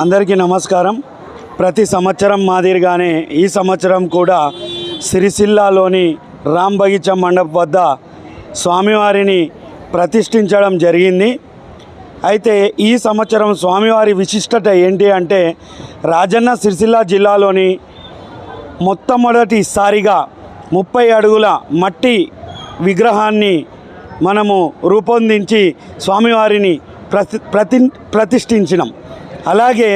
అందరికీ నమస్కారం. ప్రతి సంవత్సరం మాదిరిగానే ఈ సంవత్సరం కూడా సిరిసిల్లాలోని రామ్ బగీచా మండప్ వద్ద స్వామివారిని ప్రతిష్ఠించడం జరిగింది. అయితే ఈ సంవత్సరం స్వామివారి విశిష్టత ఏంటి అంటే రాజన్న సిరిసిల్ల జిల్లాలోని మొట్టమొదటిసారిగా ముప్పై అడుగుల మట్టి విగ్రహాన్ని మనము రూపొందించి స్వామివారిని ప్రతి ప్రతి ప్రతిష్ఠించినాం. అలాగే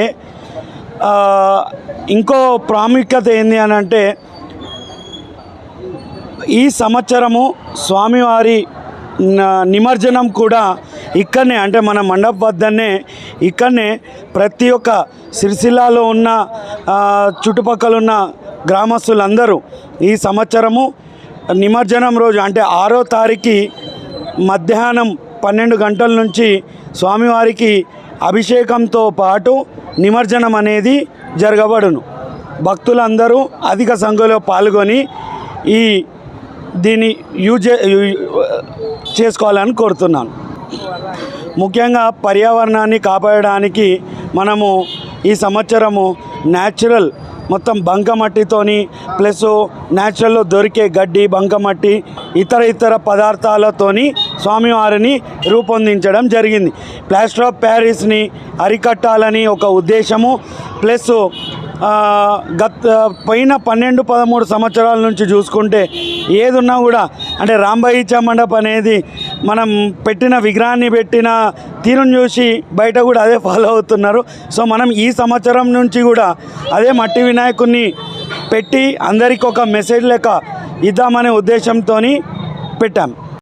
ఇంకో ప్రాముఖ్యత ఏంది అని అంటే ఈ సంవత్సరము స్వామివారి నిమజ్జనం కూడా ఇక్కడనే అంటే మన మండప వద్దనే ఇక్కడనే ప్రతి ఒక్క సిరిసిల్లాలో ఉన్న చుట్టుపక్కల ఉన్న గ్రామస్తులందరూ ఈ సంవత్సరము నిమజ్జనం రోజు అంటే ఆరో తారీఖు మధ్యాహ్నం పన్నెండు గంటల నుంచి స్వామివారికి అభిషేకంతో పాటు నిమజ్జనం అనేది జరగబడును. భక్తులందరూ అధిక సంఖ్యలో పాల్గొని ఈ దీన్ని యూజ్ చే- యూ- చేసుకోవాలని కోరుతున్నాను. ముఖ్యంగా పర్యావరణాన్ని కాపాడడానికి మనము ఈ సంవత్సరము న్యాచురల్ మొత్తం బంకమట్టితోని ప్లస్ న్యాచురల్లో దొరికే గడ్డి బంకమట్టి ఇతర ఇతర పదార్థాలతోని స్వామివారిని రూపొందించడం జరిగింది. ప్లాస్టర్ ఆఫ్ ప్యారిస్ని అరికట్టాలని ఒక ఉద్దేశము. ప్లస్ గత పైన పన్నెండు పదమూడు సంవత్సరాల నుంచి చూసుకుంటే ఏదున్నా కూడా అంటే రాంబాయిచా మండప్ అనేది మనం పెట్టిన విగ్రహాన్ని పెట్టిన తీరును చూసి బయట కూడా అదే ఫాలో అవుతున్నారు. సో మనం ఈ సంవత్సరం నుంచి కూడా అదే మట్టి వినాయకుడిని పెట్టి అందరికి ఒక మెసేజ్ లెక్క ఇద్దామనే ఉద్దేశంతో పెట్టాం.